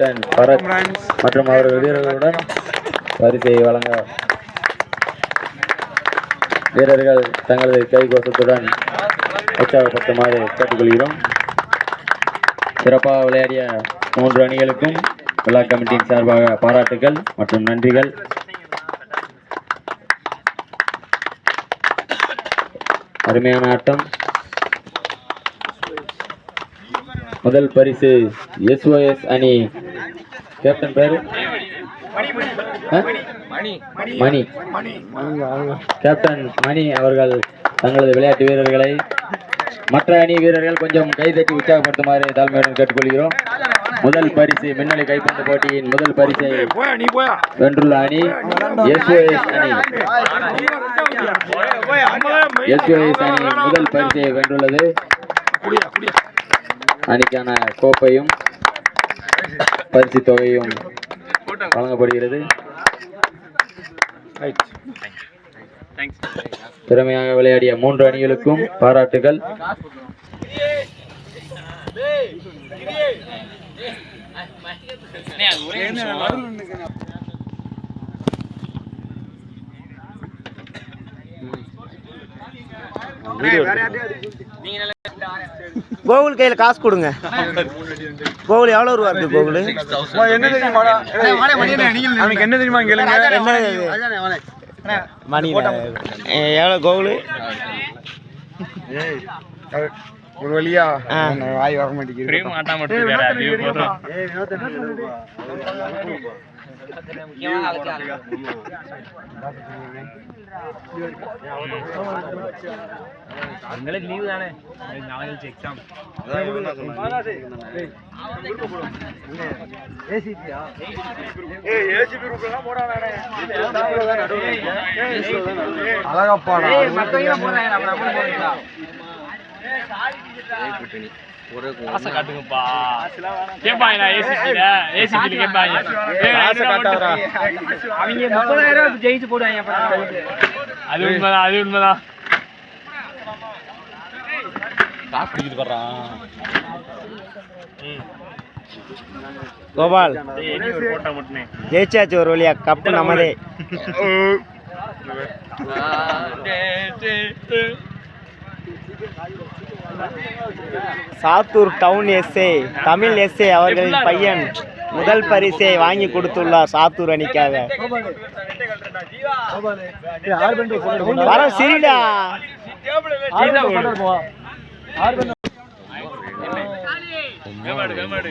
Captain Bharat மற்றும் அவர்கள் வீரர்களுடன் பரிசை வழங்க வீரர்கள் தங்களது கைகோசத்துடன் உற்சாகப்படுத்துமாறு கேட்டுக்கொள்கிறோம். சிறப்பாக விளையாடிய மூன்று அணிகளுக்கும் விழா கமிட்டியின் சார்பாக பாராட்டுகள் மற்றும் நன்றிகள். அருமையான ஆட்டம். முதல் பரிசு எஸ்ஓஎஸ் அணி. கேப்டன் பேரு? மணி. கேப்டன் மணி அவர்கள் தங்களது விளையாட்டு வீரர்களை மற்ற அணி வீரர்கள் கொஞ்சம் கைதட்டி உற்சாகப்படுத்துமாறு தாழ்மையுடன் கேட்டுக்கொள்கிறோம். முதல் பரிசு மின்னலு கைப்பந்து போட்டியின் முதல் பரிசை வென்றுள்ள அணி எஸ்ஓஎஸ் அணி. எஸ்ஓஎஸ் அணி முதல் பரிசை வென்றுள்ளது. அணிக்கான கோப்பையும் பரிசு தொகையும் வழங்கப்படுகிறது. திறமையாக விளையாடிய மூன்று அணிகளுக்கும் பாராட்டுகள். கோகுல் கையில காசு கொடுங்க. கோகுல் எவ்வளவு ரூபா இருக்கு கோகுல்? என்ன தெரியுமா? என்ன? தெரியுமா கேளுங்க மணி எவ்வளவு கோகுல்? ஒரு வழியா. வாய் வர மாட்டேங்குது. அழகப்பாடா காசை காட்டாதடா. அது உண்மைதான் அது உண்மைதான். கோபால் ஜெயிச்சாச்சு ஒரு வழியா கப்பு நமதே Sattur town SA Tamil SA அவர்களின் பையன் முதல் பரிசை வாங்கி கொடுத்துள்ளார் சாத்தூர் அணிக்காக. வர சிரிடா கமாடு கமாடு